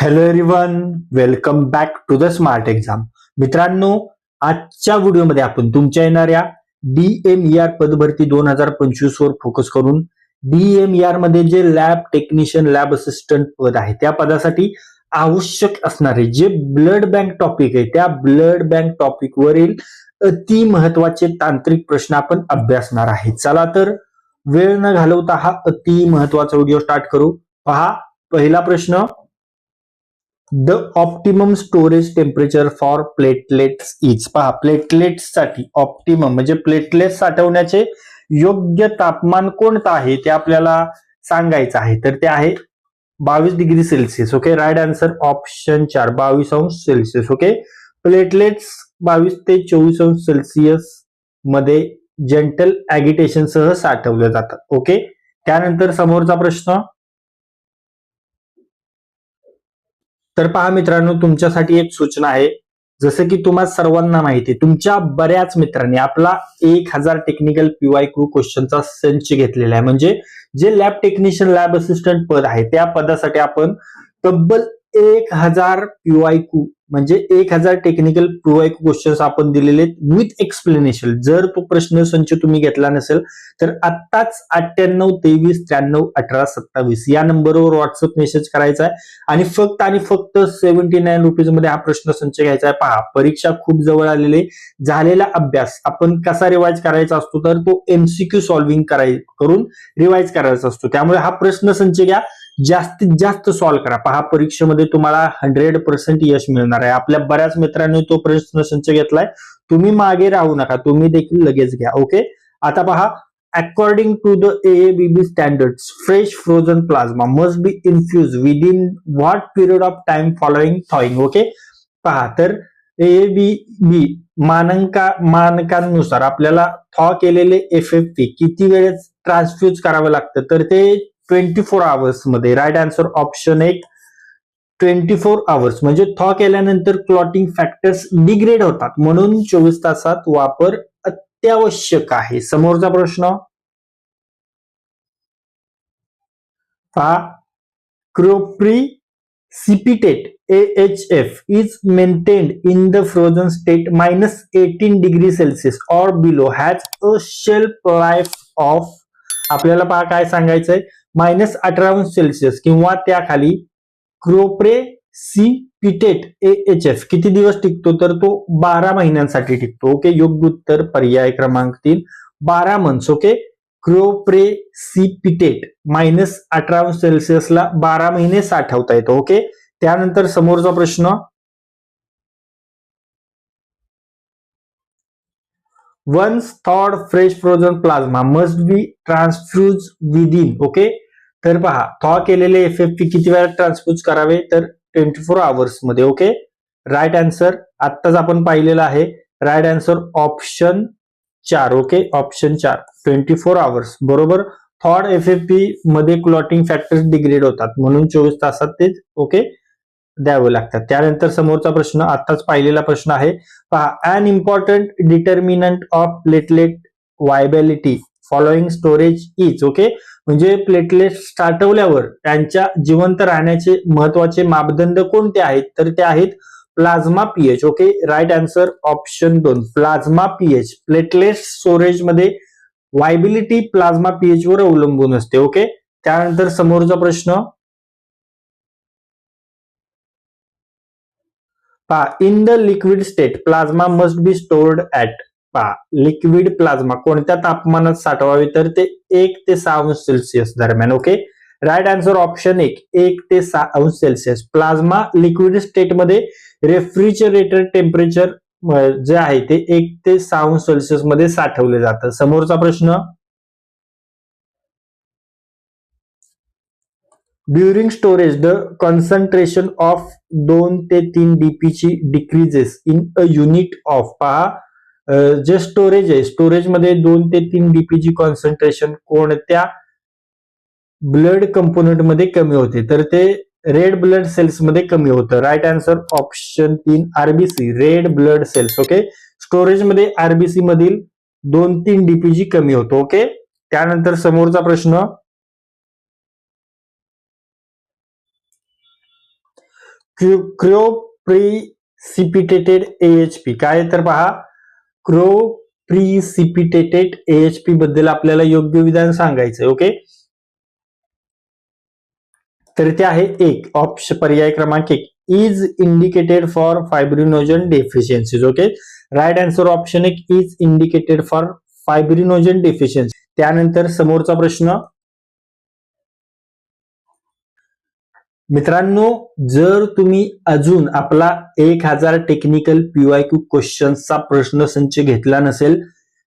Hello everyone welcome back to the smart exam मित्रांनो आजच्या व्हिडिओमध्ये आपण तुमच्या येणाऱ्या डीएमईआर पदभरती दोन हजार पंचवीस वर फोकस करून डीएमईआरमध्ये जे लॅब टेक्निशियन लॅब असिस्टंट पद आहे त्या पदासाठी आवश्यक असणारे जे ब्लड बँक टॉपिक आहे त्या ब्लड बँक टॉपिकवरील अति महत्त्वाचे तांत्रिक प्रश्न आपण अभ्यासणार आहे. चला तर वेळ न घालवता हा अति महत्त्वाचा व्हिडिओ स्टार्ट करू. पहा पहिला प्रश्न. The optimum storage temperature for platelets is पहा प्लेटलेट्ससाठी ऑप्टिमम म्हणजे प्लेटलेट्स साठवण्याचे योग्य तापमान कोणतं आहे ते आपल्याला सांगायचं आहे. तर ते आहे बावीस degree Celsius okay right answer option चार बावीस अंश सेल्सिअस ओके प्लेटलेट्स बावीस ते चोवीस अंश सेल्सिअसमध्ये जेंटल ऍगिटेशन सह साठवले जातात ओके त्यानंतर समोरचा प्रश्न तर पहा मित्रांनो तुमच्यासाठी एक सूचना आहे. जसं की तुम्हा सर्वांना माहिती आहे तुमच्या बऱ्याच मित्रांनी आपला एक हजार टेक्निकल पीवाय क्यू क्वेश्चनचा संच घेतलेला आहे. म्हणजे जे लॅब टेक्निशियन लॅब असिस्टंट पद आहे त्या पदासाठी आपण तब्बल एक हजार पीवाय क्यू म्हणजे एक हजार टेक्निकल पीवाय क्यू क्वेश्चन्स आपण दिलेले विथ एक्सप्लेनेशन जर तो प्रश्न संच तुम्ही घेतला नसेल तर आत्ताच अठ्ठ्याण्णव तेवीस त्र्याण्णव अठरा सत्तावीस या नंबरवर व्हॉट्सअप मेसेज करायचा आहे. आणि फक्त आणि फक्त सेव्हन्टी नाईन रुपीजमध्ये हा प्रश्न संच घ्यायचा आहे. पहा परीक्षा खूप जवळ आलेली झालेला अभ्यास आपण कसा रिवाइज करायचा असतो तर तो एमसीक्यू सॉल्व्हिंग कराय करून रिवाइज करायचा असतो. त्यामुळे हा प्रश्न संच घ्या. जास्तीत जास्त सॉल्व्ह करा. पहा परीक्षेमध्ये तुम्हाला हंड्रेड पर्सेंट यश मिळणार आहे. आपल्या बऱ्याच मित्रांनी तो प्रश्न संच घेतलाय. तुम्ही मागे राहू नका. तुम्ही देखील लगेच घ्या ओके आता पहा according to the AABB standards fresh frozen plasma must be infuse within what period of time following thawing okay पहा तर एबीबी मानंका मानकांनुसार आपल्याला थॉ केलेले एफ एफ पी किती वेळेस ट्रान्सफ्यूज करावं लागतं? तर ते ट्वेंटी फोर आवर्समध्ये. राईट आन्सर ऑप्शन एक ट्वेंटी फोर आवर्स म्हणजे थॉ केल्यानंतर क्लॉटिंग फॅक्टर्स डिग्रेड होतात. म्हणून चोवीस तासात वापर अत्यावश्यक आहे. समोरचा प्रश्न? पहा. Cryoprecipitate H is maintained in the frozen state minus eighteen degree Celsius or below has a shelf life of आपल्याला पहा काय सांगायचंय? मायनस अठरा अंश सेल्सिअस किंवा त्याखाली cryoprecipitate H F किती दिवस टिकतो? तर तो बारा महिन्यांसाठी टिकतो. ओके? योग्य उत्तर पर्याय क्रमांक तीन. बारा months. Okay? Cryoprecipitate minus अठरा अंश सेल्सिअसला बारा महिने साठवता येतो. ओके? त्यानंतर समोरचा प्रश्न once थॉर्ड fresh frozen plasma must be transfuse within okay तर पहा थॉ केलेले एफ एफ पी किती वेळा ट्रान्सफ्यूज करावे? तर ट्वेंटी फोर आवर्समध्ये ओके राईट आन्सर आत्ताच आपण पाहिलेलं आहे. राईट आन्सर ऑप्शन चार ओके ऑप्शन चार ट्वेंटी फोर आवर्स बरोबर? थॉर्ड एफ एफ पी मध्ये क्लॉटिंग फॅक्टर्स डिग्रेड होतात. म्हणून चोवीस तासात तेच ओके द्यावे लागतात. त्यानंतर समोरचा प्रश्न आताच पाहिलेला प्रश्न आहे. पहा an important determinant of platelet viability following storage is okay म्हणजे प्लेटलेट साठवल्यावर त्यांच्या जिवंत राहण्याचे महत्त्वाचे मापदंड कोणते आहेत? तर ते आहेत plasma pH okay right answer option दोन. प्लाझ्मा पीएच प्लेटलेट स्टोरेजमध्ये वायबिलिटी प्लाझ्मा पीएच वर अवलंबून असते ओके त्यानंतर समोरचा प्रश्न पहा in the liquid state plasma must be stored at पहा लिक्विड प्लाझ्मा कोणत्या तापमानात साठवावे? तर ते एक ते सहा अंश सेल्सिअस दरम्यान ओके राईट आन्सर ऑप्शन एक एक ते सहा अंश सेल्सिअस प्लाझ्मा लिक्विड स्टेटमध्ये रेफ्रिजरेटर टेम्परेचर जे आहे ते एक ते सहा अंश सेल्सिअसमध्ये साठवले जातं. समोरचा प्रश्न? During storage the concentration of दोन ते तीन डीपीची decreases in a unit of पहा जे स्टोरेज आहे स्टोरेजमध्ये दोन ते तीन डीपीची कॉन्सन्ट्रेशन कोणत्या ब्लड कंपोनंटमध्ये कमी होते? तर ते रेड ब्लड सेल्समध्ये कमी होतं. राईट आन्सर ऑप्शन तीन RBC red blood cells okay स्टोरेजमध्ये RBC मधील दोन तीन डीपीजी कमी होतो ओके त्यानंतर समोरचा प्रश्न क्रिओ प्रिसिपिटेटेड एएचपी काय तर पहा क्रो प्रिसिपिटेटेड एएचपी बद्दल आपल्याला योग्य विधान सांगायचं ओके? तर ते आहे एक ऑप्शन पर्याय क्रमांक एक. Is indicated for fibrinogen deficiencies okay? Right answer option एक is indicated for fibrinogen deficiency त्यानंतर समोरचा प्रश्न मित्रांनो जर तुम्ही अजून आपला एक हजार टेक्निकल पीवाय क्यू क्वेश्चनचा प्रश्नसंच घेतला नसेल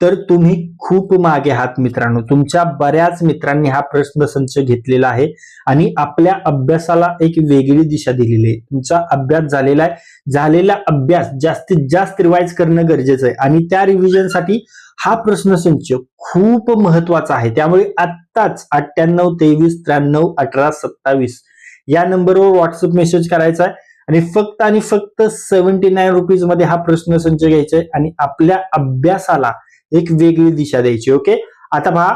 तर तुम्ही खूप मागे आहात मित्रांनो. तुमच्या बऱ्याच मित्रांनी हा प्रश्न संच घेतलेला आहे आणि आपल्या अभ्यासाला एक वेगळी दिशा दिलेली आहे. तुमचा अभ्यास झालेला आहे. झालेला अभ्यास जास्तीत जास्त रिवाइज करणं गरजेचं आहे. आणि त्या रिव्हिजनसाठी हा प्रश्नसंच खूप महत्त्वाचा आहे. त्यामुळे आत्ताच अठ्ठ्याण्णव तेवीस त्र्याण्णव अठरा सत्तावीस या नंबरवर व्हॉट्सअप मेसेज करायचा आहे. आणि फक्त आणि फक्त सेव्हन्टी नाईन रुपीजमध्ये हा प्रश्न संच घ्यायचा आहे आणि आपल्या अभ्यासाला एक वेगळी दिशा द्यायची ओके आता पहा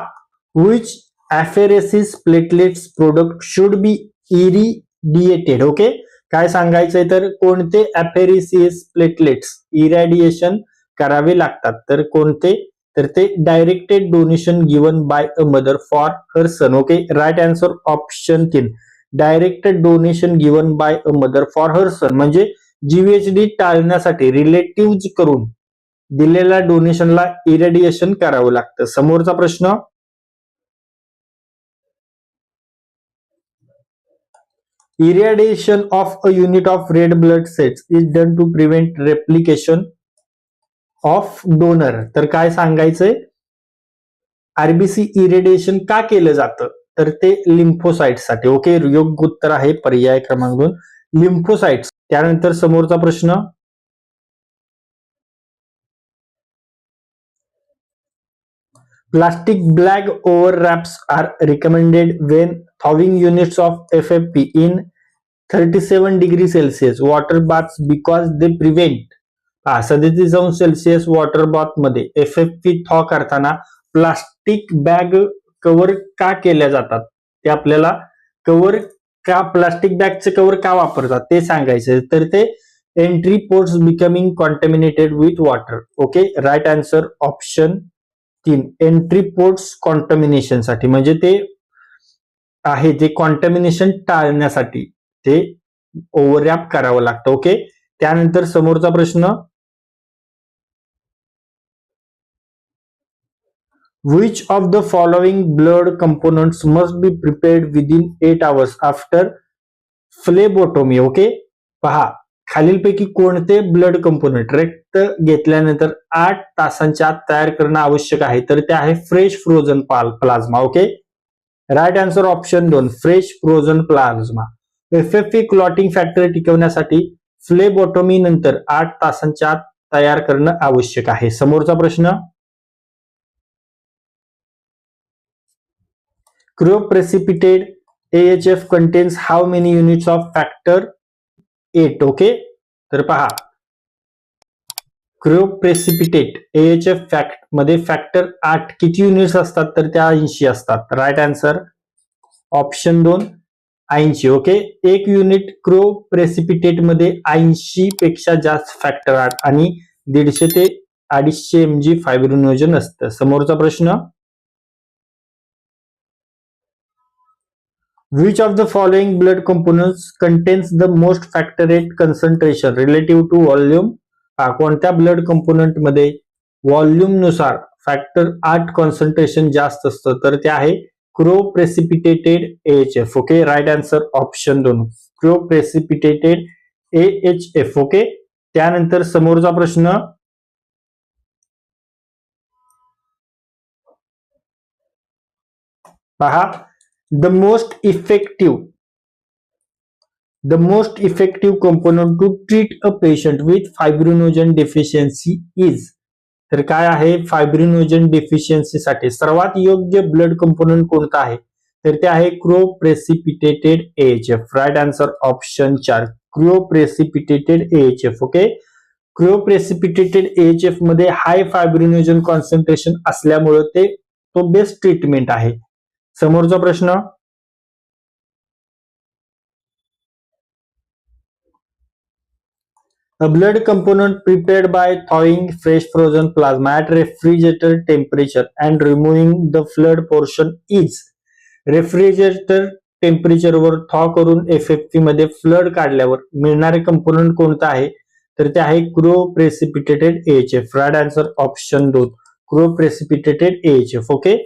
which apheresis platelets product should be irradiated okay काय सांगायचंय तर कोणते ऍफेरेसिस प्लेटलेट्स इरॅडिएशन करावे लागतात? तर कोणते? तर ते directed donation given by a mother for her son okay right answer option तीन. Directed donation given by a mother for her son. म्हणजे जीव्हीएचडी टाळण्यासाठी रिलेटिव्ह करून दिलेल्या डोनेशनला इरेडिएशन करावं लागतं. समोरचा प्रश्न? Irradiation of a unit of red blood cells is done to prevent replication of donor तर काय सांगायचंय? आरबीसी इरेडिएशन का केलं जातं? तर ते लिम्फोसाइटसाठी. ओके योग्य उत्तर आहे पर्याय क्रमांक दोन लिम्फोसाईट्स त्यानंतर समोरचा प्रश्न. Plastic black over wraps are recommended when thawing units of F F P in thirty seven degree Celsius water bath because they prevent हा सदतीस अंश सेल्सिअस वॉटर बाथमध्ये एफ एफ पी थॉ करताना प्लास्टिक बॅग कव्हर का केल्या जातात? ते आपल्याला कव्हर का प्लास्टिक बॅगचं कव्हर का वापरतात? ते सांगायचं तर ते entry ports becoming contaminated with water okay right answer option तीन. एंट्री पोर्ट्स कॉन्टॅमिनेशनसाठी. म्हणजे ते आहे जे कॉन्टॅमिनेशन टाळण्यासाठी ते ओव्हरॅप करावं लागतं. ओके त्यानंतर समोरचा प्रश्न Which of the following blood components must be prepared within eight hours after phlebotomy okay पहा खालीलपैकी कोणते ब्लड कंपोनंट रक्त घेतल्यानंतर आठ तासांच्या आत तयार करणं आवश्यक आहे. तर ते आहे fresh frozen plasma okay right answer option दोन fresh frozen plasma F F clotting factor टिकवण्यासाठी फ्लेबोटोमी नंतर आठ तासांच्या आत तयार करणं आवश्यक आहे. समोरचा प्रश्न? Cryoprecipitated AHF contains how many units of factor eight okay तर पहा. क्रिओप्रेसिपिटेट एएचएफ फॅक्टमध्ये फॅक्टर आठ किती युनिट्स असतात तर त्या ऐंशी असतात. राईट आन्सर ऑप्शन दोन ऐंशी ओके एक युनिट क्रो प्रेसिपिटेटमध्ये ऐंशी पेक्षा जास्त फॅक्टर आठ आणि दीडशे ते अडीचशे एम जी फायब्रिनोजन असतं. समोरचा प्रश्न? Which of the following blood components contains the most factorate concentration relative to volume? कोणत्या ब्लड कंपोनंटमध्ये व्हॉल्यूमनुसार फॅक्टर आठ कॉन्सन्ट्रेशन जास्त असतं तर ते आहे cryoprecipitated H F okay right answer option दोन. Cryoprecipitated A H F okay त्यानंतर समोरचा प्रश्न पहा. The most effective the most effective component to treat a patient with fibrinogen deficiency is तर काय आहे फायब्रिनोजन डेफिशियन्सी साठी? सर्वात योग्य ब्लड कंपोनंट कोणता आहे? तर ते आहे cryoprecipitated H F right answer option चार. Cryoprecipitated H F okay cryoprecipitated H एफमध्ये high fibrinogen concentration असल्यामुळे ते तो बेस्ट ट्रीटमेंट आहे. समोरचा प्रश्न. A blood component prepared by thawing fresh frozen plasma at refrigerator temperature and removing the flood portion is. Refrigerator टेम्परेचरवर thaw करून F F P मध्ये flood काढल्यावर मिळणारे कंपोनंट कोणतं आहे? तर ते आहे cryo precipitated H F right answer option दोन. Cryo precipitated H F okay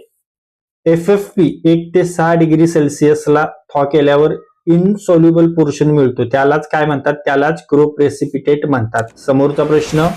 F F P एक ते सहा डिग्री सेल्सिअसला थॉ केल्यावर इनसॉल्युबल पोर्शन मिळतो. त्यालाच काय म्हणतात? त्यालाच क्रो प्रेसिपिटेट म्हणतात. समोरचा प्रश्न.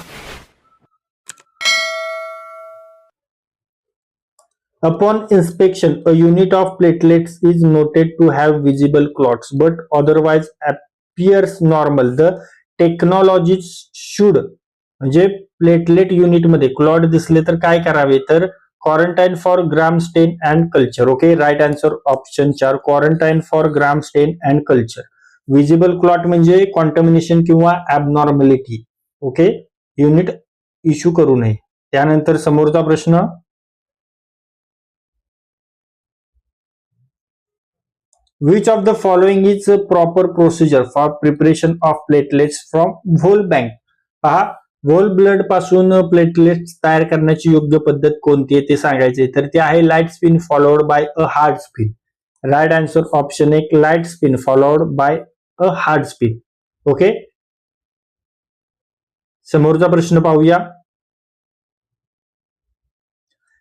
Upon inspection a unit of platelets is noted to have visible clots but otherwise appears normal the technology should म्हणजे प्लेटलेट युनिटमध्ये क्लॉट दिसले तर काय करावे? तर quarantine for gram stain and culture okay right answer option चार quarantine for gram stain and culture visible clot म्हणजे contamination किंवा ऍबनॉर्मॅलिटी ओके युनिट इश्यू करू नये. त्यानंतर समोरचा प्रश्न. Which of the following is a proper procedure for preparation of platelets from whole bank? पहा whole ब्लडपासून प्लेटलेट्स तयार करण्याची योग्य पद्धत कोणती आहे ते सांगायचे तर ते आहे light spin followed by a hard spin right answer option एक light spin followed by a hard spin okay समोरचा प्रश्न पाहूया.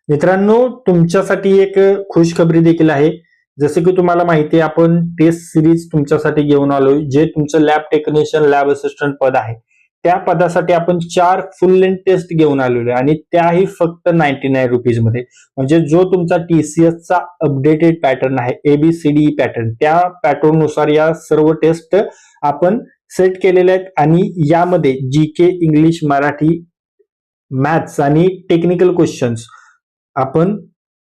मित्रांनो तुमच्यासाठी एक खुशखबरी देखील आहे. जसं की तुम्हाला माहिती आहे आपण टेस्ट सिरीज तुमच्यासाठी घेऊन आलो जे तुमचं लॅब टेक्निशियन लॅब असिस्टंट पद आहे. त्या पदासाठी आपण चार फुल लेंथ टेस्ट घेऊन आलेलो आहे. आणि त्याही फक्त नाईन्टी नाईन रुपीजमध्ये. म्हणजे जो तुमचा टीसीएस चा अपडेटेड पॅटर्न आहे एबीसीडी पॅटर्न त्या पॅटर्ननुसार या सर्व टेस्ट आपण सेट केलेल्या आहेत. आणि यामध्ये G K English Marathi maths आणि टेक्निकल क्वेश्चन्स आपण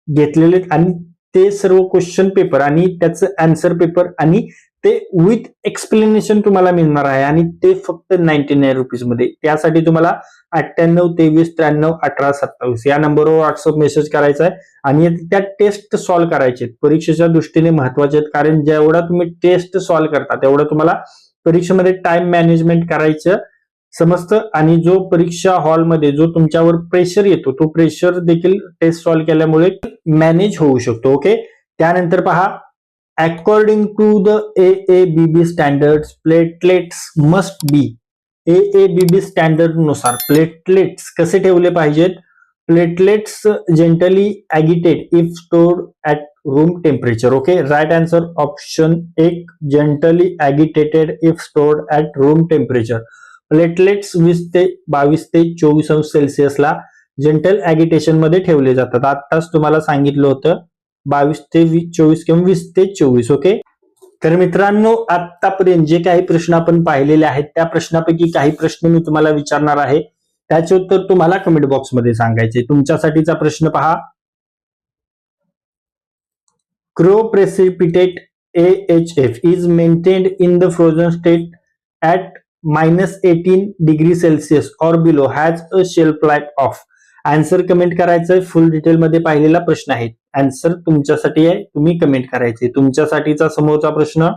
घेतलेले आहेत. आणि ते सर्व क्वेश्चन पेपर आणि त्याचं अन्सर पेपर आणि ते विथ एक्सप्लेनेशन तुम्हाला मिळणार आहे. आणि ते फक्त नाईन्टी नाईन रुपीजमध्ये. त्यासाठी तुम्हाला अठ्ठ्याण्णव तेवीस त्र्याण्णव अठरा सत्तावीस या नंबरवर व्हॉट्सअप मेसेज करायचा आहे. आणि त्या टेस्ट सॉल्व्ह करायचे परीक्षेच्या दृष्टीने महत्त्वाचे आहेत. कारण जेवढा तुम्ही टेस्ट सॉल्व्ह करता तेवढं तुम्हाला परीक्षेमध्ये टाइम मॅनेजमेंट करायचं समजतं. आणि जो परीक्षा हॉलमध्ये जो तुमच्यावर प्रेशर येतो तो प्रेशर देखील टेस्ट सॉल्व्ह केल्यामुळे मॅनेज होऊ शकतो. ओके त्यानंतर पहा according to the A A B B standard platelets must be A A B B स्टँडर्डनुसार platelets कसे ठेवले पाहिजेत? Platelets gently agitated if stored at room temperature okay right answer option एक gently agitated if stored at room temperature platelets वीस ते बावीस ते चोवीस अंश सेल्सिअसला जेंटल ऍगिटेशनमध्ये ठेवले जातात. आताच तुम्हाला सांगितलं होतं बावीस ते वीस चोवीस किंवा वीस ते चोवीस ओके? तर मित्रांनो आतापर्यंत जे काही प्रश्न आपण पाहिलेले आहेत त्या प्रश्नापैकी काही प्रश्न मी तुम्हाला विचारणार आहे. त्याचे उत्तर तुम्हाला कमेंट बॉक्समध्ये सांगायचे तुमच्यासाठीचा प्रश्न पहा. Cryoprecipitate A H F is maintained in the frozen state at minus eighteen degree Celsius or below has a shelf life of answer comment करायचंय फुल डिटेलमध्ये पाहिलेला प्रश्न आहे. आन्सर तुमच्यासाठी आहे तुम्ही कमेंट करायचे. तुमच्यासाठीचा समोरचा प्रश्न.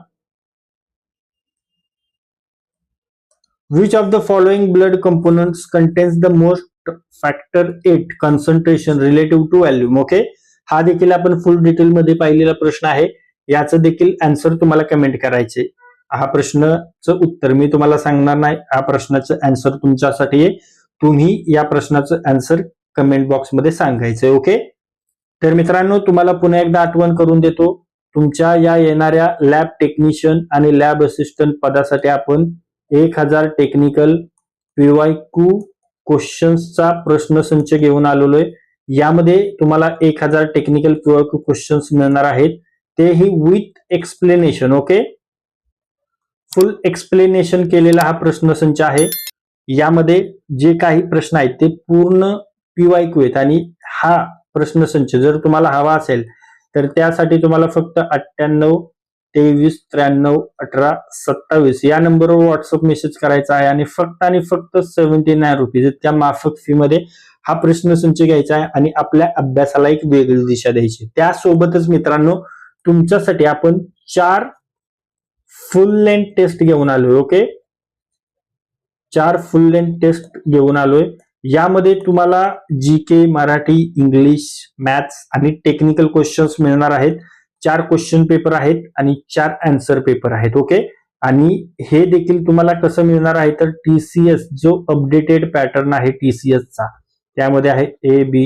Which of the following blood components contains the most factor eight concentration relative to volume okay हा देखील आपण फुल डिटेलमध्ये पाहिलेला प्रश्न आहे. याचं देखील आन्सर तुम्हाला कमेंट करायचे. हा प्रश्नाचं उत्तर मी तुम्हाला सांगणार नाही. हा प्रश्नाचं आन्सर तुमच्यासाठी आहे. तुम्ही या प्रश्नाचं आन्सर कमेंट बॉक्समध्ये सांगायचंय ओके तर मित्रांनो तुम्हाला पुन्हा एकदा आठवण करून देतो तुमच्या या येणाऱ्या लॅब टेक्निशियन आणि लॅब असिस्टंट पदासाठी आपण एक हजार टेक्निकल पीवाय क्यू क्वेश्चन्सचा प्रश्नसंच घेऊन आलेलो आहे यामध्ये तुम्हाला एक हजार टेक्निकल पीवाय क्यू क्वेश्चन्स मिळणार आहेत. तेही with explanation okay full explanation केलेला हा प्रश्नसंच आहे. यामध्ये जे काही प्रश्न आहेत ते पूर्ण पीवाय क्यू आहेत. आणि हा प्रश्नसंच जर तुम्हाला हवा असेल तर त्यासाठी तुम्हाला फक्त अठ्ठ्याण्णव तेवीस त्र्याण्णव अठरा सत्तावीस या नंबरवर व्हॉट्सअप मेसेज करायचा आहे. आणि फक्त आणि फक्त सेव्हन्टी नाईन रुपीज त्या माफक फी मध्ये हा प्रश्नसंच घ्यायचा आहे आणि आपल्या अभ्यासाला एक वेगळी दिशा द्यायची त्यासोबतच मित्रांनो तुमच्यासाठी आपण चार फुल लेंथ टेस्ट घेऊन आलोय ओके चार फुल लेंथ टेस्ट घेऊन आलोय. यामध्ये तुम्हाला G K Marathi English maths आणि टेक्निकल क्वेश्चन्स मिळणार आहेत. चार क्वेश्चन पेपर आहेत आणि चार अँसर पेपर आहेत ओके आणि हे देखील तुम्हाला कसं मिळणार आहे तर टीसीएस जो अपडेटेड पॅटर्न आहे TCS चा त्यामध्ये आहे A B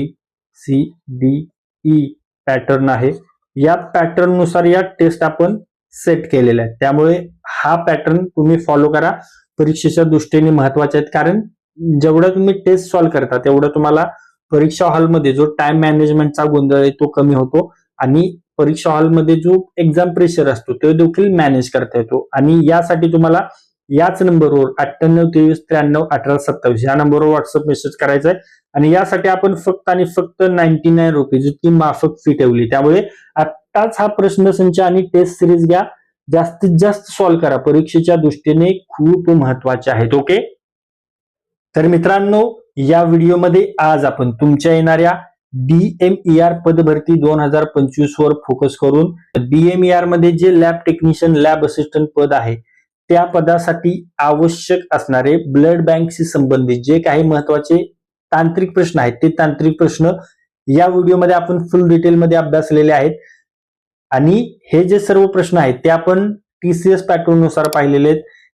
C D E pattern आहे. या पॅटर्ननुसार या टेस्ट आपण सेट केलेल्या आहेत. त्यामुळे हा पॅटर्न तुम्ही फॉलो करा. परीक्षेच्या दृष्टीने महत्त्वाचे आहेत. कारण जेवढं तुम्ही टेस्ट सॉल्व्ह करता तेवढं तुम्हाला परीक्षा हॉलमध्ये जो टाइम मॅनेजमेंटचा गोंधळ आहे तो कमी होतो. आणि परीक्षा हॉलमध्ये जो एक्झाम प्रेशर असतो तो देखील मॅनेज करता येतो. आणि यासाठी तुम्हाला याच नंबरवर अठ्ठ्याण्णव तेवीस त्र्याण्णव अठरा सत्तावीस या नंबरवर व्हॉट्सअप मेसेज करायचा आहे. आणि यासाठी आपण फक्त आणि फक्त नाईन्टी नाईन रुपीज इतकी माफक फी ठेवली. त्यामुळे आत्ताच हा प्रश्न संच आणि टेस्ट सिरीज घ्या. जास्तीत जास्त सॉल्व्ह करा. परीक्षेच्या दृष्टीने खूप महत्त्वाचे आहेत. ओके तर मित्रांनो या व्हिडिओमध्ये आज आपण तुमच्या येणाऱ्या डीएमईआर पदभरती दोन हजार पंचवीस वर फोकस करून डीएमईआरमध्ये जे लॅब टेक्निशियन लॅब असिस्टंट पद आहे त्या पदासाठी आवश्यक असणारे ब्लड बँकशी संबंधित जे काही महत्त्वाचे तांत्रिक प्रश्न आहेत ते तांत्रिक प्रश्न या व्हिडिओमध्ये आपण फुल डिटेलमध्ये अभ्यासलेले आहेत. आणि हे जे सर्व प्रश्न आहेत ते आपण टीसीएस पॅटर्ननुसार पाहिलेले आहेत.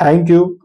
Thank you.